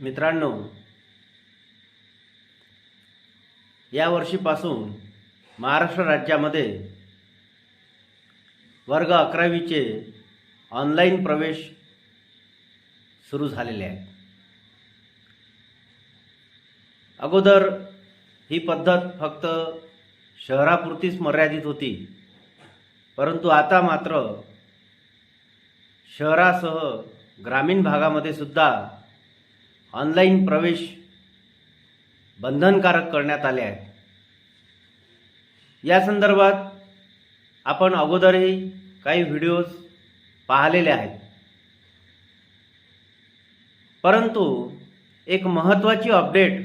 मित्रांनो या वर्षीपासून महाराष्ट्र राज्यामध्ये वर्ग अकरावीचे ऑनलाईन प्रवेश सुरू झालेले आहेत. अगोदर ही पद्धत फक्त शहरापुरतीच मर्यादित होती परंतु आता मात्र शहरासह ग्रामीण भागामध्ये सुद्धा ऑनलाईन प्रवेश बंधनकारक करण्यात आले आहे. या संदर्भात आपण अगोदरही काही व्हिडिओज पाहिलेले आहेत. परंतु एक महत्त्वाची अपडेट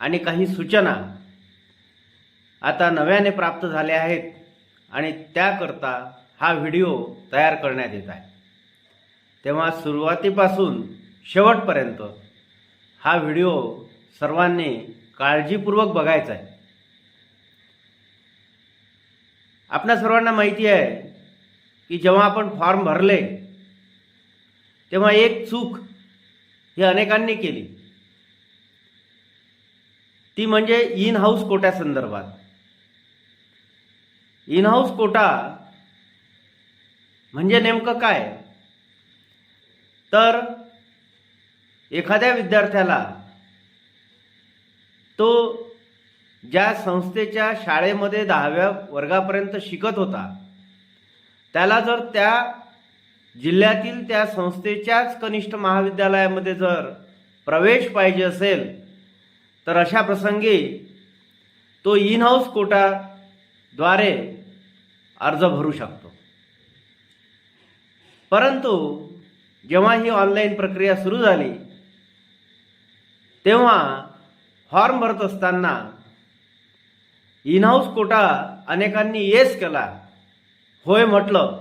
आणि काही सूचना आता नव्याने प्राप्त झाल्या आहेत आणि त्याकरता हा व्हिडिओ तयार करण्यात येत आहे. तेव्हा सुरुवातीपासून शेवटपर्यंत हा व्हिडिओ सर्वांनी काळजीपूर्वक बघायचा आहे. आपल्या सर्वांना माहिती आहे की जेव्हा आपण फॉर्म भरले तेव्हा एक चूक ही अनेकांनी केली. ती म्हणजे इन हाऊस कोट्यासंदर्भात इन हाऊस कोटा म्हणजे नेमकं काय? तर एखाद्या विद्यार्थ्याला तो ज्या संस्थेच्या शाळेमध्ये दहाव्या वर्गापर्यंत शिकत होता त्याला जर त्या जिल्ह्यातील त्या संस्थेच्याच कनिष्ठ महाविद्यालयामध्ये जर प्रवेश पाहिजे असेल तर अशा प्रसंगी तो इन हाऊस कोटाद्वारे अर्ज भरू शकतो. परंतु जेव्हा ही ऑनलाईन प्रक्रिया सुरू झाली तेव्हा फॉर्म भरत असताना इन हाऊस कोटा अनेकांनी येस केला. होय म्हटलं.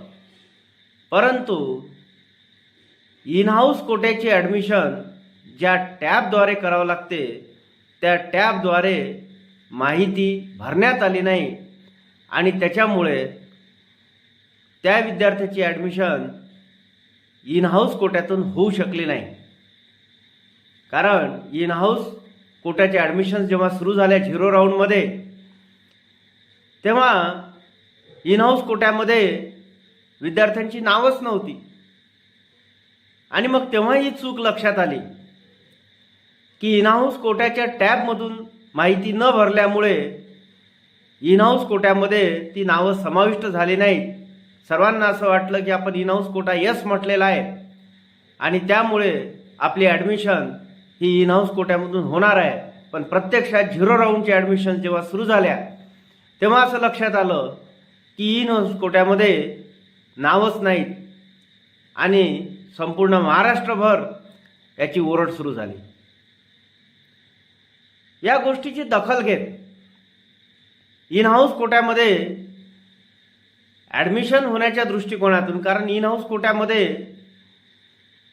परंतु इन हाऊस कोट्याची ॲडमिशन ज्या टॅबद्वारे करावं लागते त्या टॅबद्वारे माहिती भरण्यात आली नाही. आणि त्याच्यामुळे त्या विद्यार्थ्याची ॲडमिशन इन हाऊस कोट्यातून होऊ शकली नाही. कारण इन हाऊस कोट्याचे ॲडमिशन्स जेव्हा सुरू झाल्या झिरो राऊंडमध्ये तेव्हा इन हाऊस कोट्यामध्ये विद्यार्थ्यांची नावच नव्हती. आणि मग तेव्हा ही चूक लक्षात आली की इन हाऊस कोट्याच्या टॅबमधून माहिती न भरल्यामुळे इन हाऊस कोट्यामध्ये ती नावं समाविष्ट झाली नाहीत. सर्वांना असं वाटलं की आपण इन हाऊस कोटा यस म्हटलेला आहे. आणि त्यामुळे आपली ॲडमिशन ही इन हाऊस कोट्यामधून होणार आहे. पण प्रत्यक्षात झिरो राऊंडची ॲडमिशन जेव्हा सुरू झाल्या तेव्हा असं लक्षात आलं की इन हाऊस कोट्यामध्ये नावच नाहीत आणि संपूर्ण महाराष्ट्रभर याची ओरड सुरू झाली. या गोष्टीची दखल घेत इन हाऊस कोट्यामध्ये ॲडमिशन होण्याच्या दृष्टिकोनातून कारण इन हाऊस कोट्यामध्ये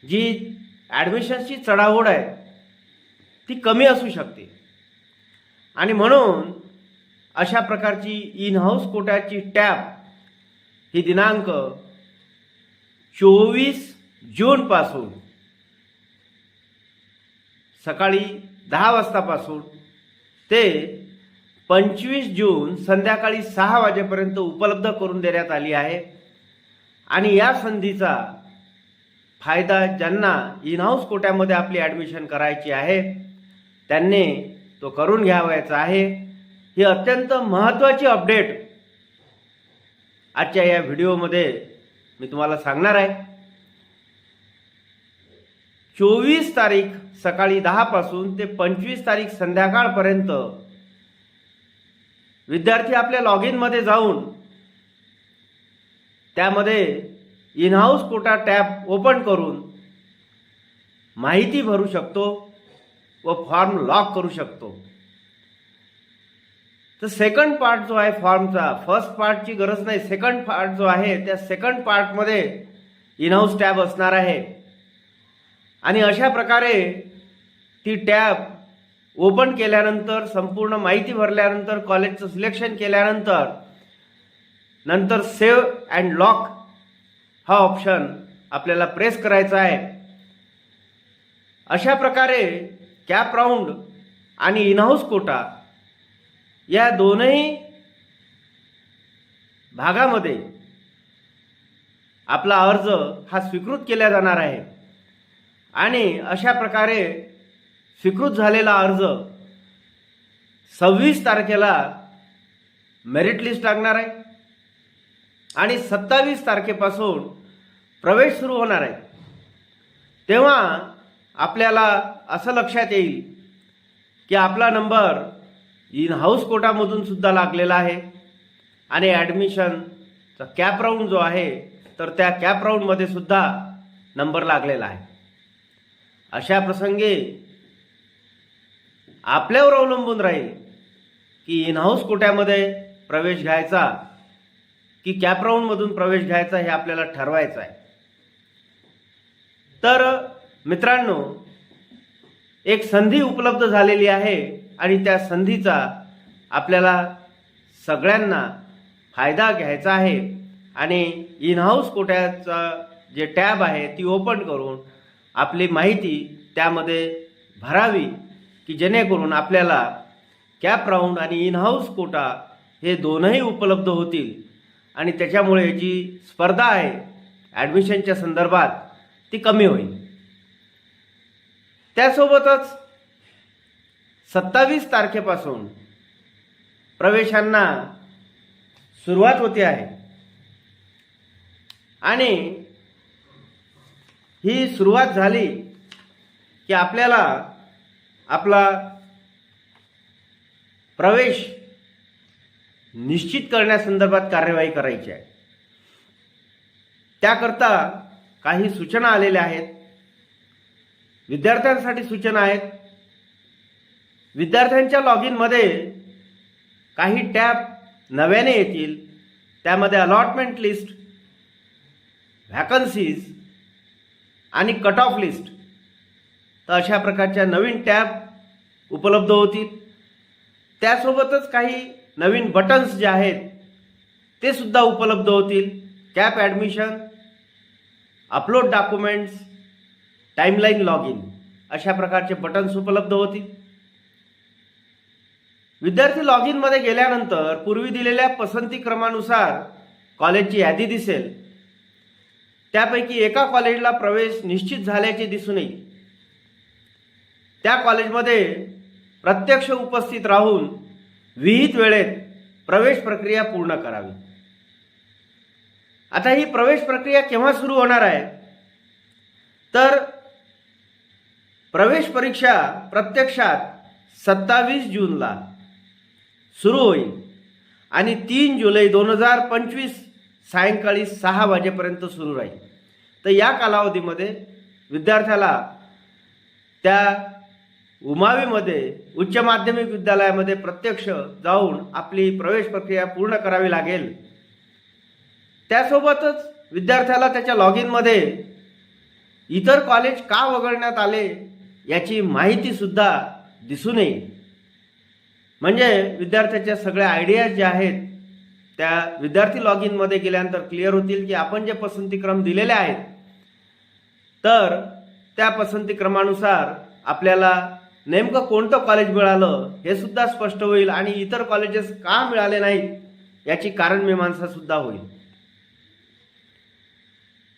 जी ॲडमिशन्सची चढाओढ आहे ती कमी असू शकते. आणि म्हणून अशा प्रकारची इन हाऊस कोट्याची टॅब ही दिनांक चोवीस जूनपासून सकाळी दहा वाजतापासून ते पंचवीस जून संध्याकाळी सहा वाजेपर्यंत उपलब्ध करून देण्यात आली आहे. आणि या संधीचा फायदा ज्यांना इनहाऊस कोट्यामध्ये आपली ॲडमिशन करायची आहे त्यांनी तो करून घ्यावायचा आहे. ही अत्यंत महत्त्वाची अपडेट आजच्या या व्हिडिओमध्ये मी तुम्हाला सांगणार आहे. चोवीस तारीख सकाळी दहापासून ते पंचवीस तारीख संध्याकाळपर्यंत विद्यार्थी आपल्या लॉग इनमध्ये जाऊन त्यामध्ये इनहाऊस कोटा टॅब ओपन करून माहिती भरू शकतो. व फॉर्म लॉक करू शकतो. तर सेकंड पार्ट जो आहे फॉर्मचा फर्स्ट पार्टची गरज नाही. सेकंड पार्ट जो आहे त्या सेकंड पार्टमध्ये इनहाऊस टॅब असणार आहे. आणि अशा प्रकारे ती टॅब ओपन केल्यानंतर संपूर्ण माहिती भरल्यानंतर कॉलेजचं सिलेक्शन केल्यानंतर नंतर सेव्ह अँड लॉक हा ऑप्शन आपल्याला प्रेस करायचा आहे. अशा प्रकारे कॅप राऊंड आणि इनहाऊस कोटा या दोनही भागामध्ये आपला अर्ज हा स्वीकृत केला जाणार आहे. आणि अशा प्रकारे स्वीकृत झालेला अर्ज सव्वीस तारखेला मेरिट लिस्ट लागणार आहे. आणि सत्तावीस तारखेपासून प्रवेश सुरू होणार आहे. तेव्हा आपल्याला असं लक्षात येईल की आपला नंबर इन हाऊस कोटामधून सुद्धा लागलेला आहे. आणि ॲडमिशनचा कॅप राऊंड जो आहे तर त्या कॅप राऊंडमध्ये सुद्धा नंबर लागलेला आहे. अशा प्रसंगी आपल्यावर अवलंबून राहील की इन हाऊस कोट्यामध्ये प्रवेश घ्यायचा की कॅप राऊंडमधून प्रवेश घ्यायचा हे आपल्याला ठरवायचं आहे. तर मित्रांनो एक संधी उपलब्ध झालेली आहे आणि त्या संधीचा आपल्याला सगळ्यांना फायदा घ्यायचा आहे. आणि इन हाऊस कोट्याचा जे टॅब आहे ती ओपन करून आपली माहिती त्यामध्ये भरावी की जेणेकरून आपल्याला कॅप राऊंड आणि इन हाऊस कोटा हे दोनही उपलब्ध होतील. आणि त्याच्यामुळे जी स्पर्धा आहे ॲडमिशनच्या संदर्भात ती कमी होईल. त्यासोबतच सत्तावीस तारखेपासून प्रवेशांना सुरुवात होते आहे. आणि ही सुरुवात झाली की आपल्याला आपला प्रवेश निश्चित करण्यासंदर्भात कार्यवाही करायची आहे. त्याकरता काही सूचना आलेल्या आहेत. विद्यार्थ्यांसाठी सूचना आहेत. विद्यार्थ्यांच्या लॉग इनमध्ये काही टॅब नव्याने येतील. त्यामध्ये अलॉटमेंट लिस्ट व्हॅकन्सीज आणि कट ऑफ लिस्ट तर अशा प्रकारच्या नवीन टॅब उपलब्ध होतील. त्यासोबतच काही नवीन बटन्स जे आहेत ते सुद्धा उपलब्ध होतील. CAP admission upload documents timeline log in अशा प्रकारचे बटन्स उपलब्ध होतील. विद्यार्थी लॉग इनमध्ये गेल्यानंतर पूर्वी दिलेल्या पसंती क्रमानुसार कॉलेजची यादी दिसेल. त्यापैकी एका कॉलेजला प्रवेश निश्चित झाल्याचे दिसून येईल. त्या कॉलेजमध्ये प्रत्यक्ष उपस्थित राहून विहित वेळेत प्रवेश प्रक्रिया पूर्ण करावी. आता ही प्रवेश प्रक्रिया केव्हा सुरू होणार आहे? तर प्रवेश परीक्षा प्रत्यक्षात सत्तावीस जूनला सुरू होईल आणि तीन जुलै दोन हजार पंचवीस सायंकाळी सहा वाजेपर्यंत सुरू राहील. तर या कालावधीमध्ये विद्यार्थ्याला त्या उमावीमध्ये उच्च माध्यमिक विद्यालयामध्ये प्रत्यक्ष जाऊन आपली प्रवेश प्रक्रिया पूर्ण करावी लागेल. त्यासोबतच विद्यार्थ्याला त्याच्या लॉग इनमध्ये इतर कॉलेज का वगळण्यात आले? याची माहिती सुद्धा दिसून येईल. म्हणजे विद्यार्थ्याच्या सगळ्या आयडियाज ज्या आहेत त्या विद्यार्थी लॉग इनमध्ये गेल्यानंतर क्लिअर होतील की आपण जे पसंतीक्रम दिलेले आहेत तर त्या पसंतीक्रमानुसार आपल्याला नेमकं कोणतं कॉलेज मिळालं हे सुद्धा स्पष्ट होईल आणि इतर कॉलेजेस का मिळाले नाहीत याची कारण मीमांसा सुद्धा होईल.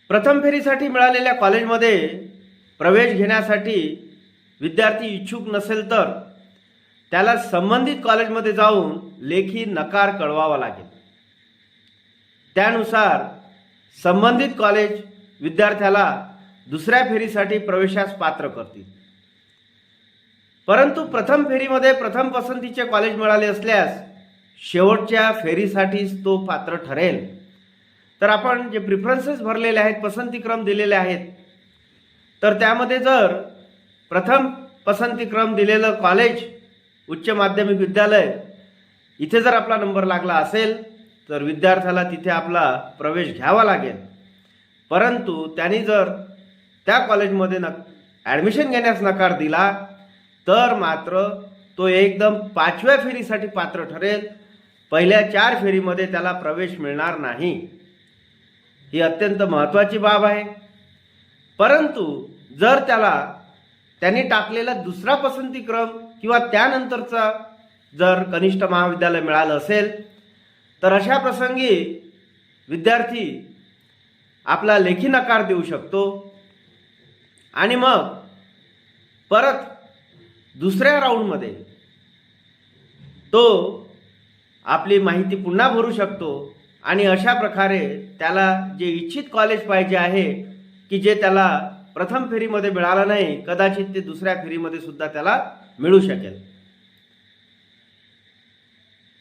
प्रथम फेरीसाठी मिळालेल्या कॉलेजमध्ये प्रवेश घेण्यासाठी विद्यार्थी इच्छुक नसेल तर त्याला संबंधित कॉलेजमध्ये जाऊन लेखी नकार कळवावा लागेल. त्यानुसार संबंधित कॉलेज विद्यार्थ्याला दुसऱ्या फेरीसाठी प्रवेशास पात्र करतील. परंतु प्रथम फेरीमध्ये प्रथम पसंतीचे कॉलेज मिळाले असल्यास शेवटच्या फेरीसाठीच तो पात्र ठरेल. तर आपण जे प्रिफरन्सेस भरलेले आहेत पसंतीक्रम दिलेले आहेत तर त्यामध्ये जर प्रथम पसंतीक्रम दिलेलं कॉलेज उच्च माध्यमिक विद्यालय इथे जर आपला नंबर लागला असेल तर विद्यार्थ्याला तिथे आपला प्रवेश घ्यावा लागेल. परंतु त्यांनी जर त्या कॉलेजमध्ये न ॲडमिशन घेण्यास नकार दिला तर मात्र तो एकदम पाचव्या फेरीसाठी पात्र ठरेल. पहिल्या चार फेरीमध्ये त्याला प्रवेश मिळणार नाही. ही अत्यंत महत्त्वाची बाब आहे. परंतु जर त्याला त्यांनी टाकलेला दुसरा पसंतीक्रम किंवा त्यानंतरचा जर कनिष्ठ महाविद्यालय मिळालं असेल तर अशा प्रसंगी विद्यार्थी आपला लेखी नकार देऊ शकतो. आणि मग परत दुसऱ्या राऊंडमध्ये तो आपली माहिती पुन्हा भरू शकतो आणि अशा प्रकारे त्याला जे इच्छित कॉलेज पाहिजे आहे की जे त्याला प्रथम फेरीमध्ये मिळालं नाही कदाचित ते दुसऱ्या फेरीमध्ये सुद्धा त्याला मिळू शकेल.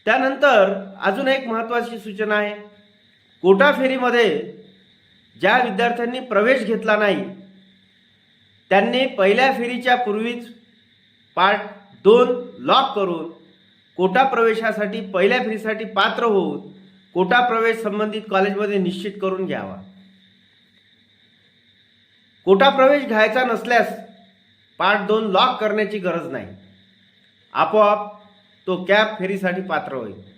त्यानंतर अजून एक महत्त्वाची सूचना आहे. कोटा फेरीमध्ये ज्या विद्यार्थ्यांनी प्रवेश घेतला नाही त्यांनी पहिल्या फेरीच्या पूर्वीच पार्ट दोन लॉक करून कोटा प्रवेशासाठी पहिल्या फेरीसाठी पात्र होऊन कोटा प्रवेश संबंधित कॉलेजमध्ये निश्चित करून घ्यावा. कोटा प्रवेश घ्यायचा नसल्यास पार्ट दोन लॉक करण्याची गरज नाही. आपोआप तो कॅब फेरीसाठी पात्र होईल.